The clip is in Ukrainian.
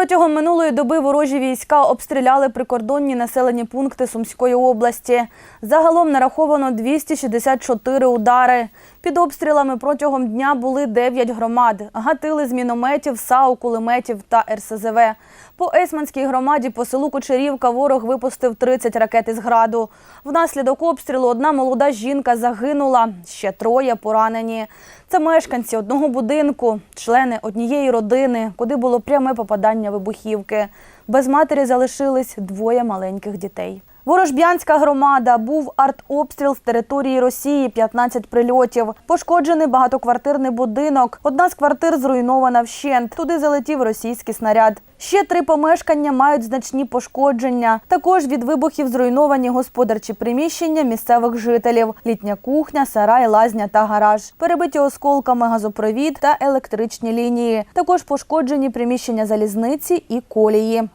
Протягом минулої доби ворожі війська обстріляли прикордонні населені пункти Сумської області. Загалом нараховано 264 удари. Під обстрілами протягом дня були 9 громад. Гатили з мінометів, САУ, кулеметів та РСЗВ. По Есманській громаді по селу Кучерівка ворог випустив 30 ракет із граду. Внаслідок обстрілу одна молода жінка загинула, ще троє поранені. Це мешканці одного будинку, члени однієї родини, куди було пряме попадання вибухівки. Без матері залишились двоє маленьких дітей. Ворожб'янська громада був артобстріл з території Росії, 15 прильотів. Пошкоджений багатоквартирний будинок. Одна з квартир зруйнована вщент. Туди залетів російський снаряд. Ще три помешкання мають значні пошкодження. Також від вибухів зруйновані господарчі приміщення місцевих жителів: літня кухня, сарай, лазня та гараж. Перебиті осколками газопровід та електричні лінії. Також пошкоджені приміщення залізниці і колії.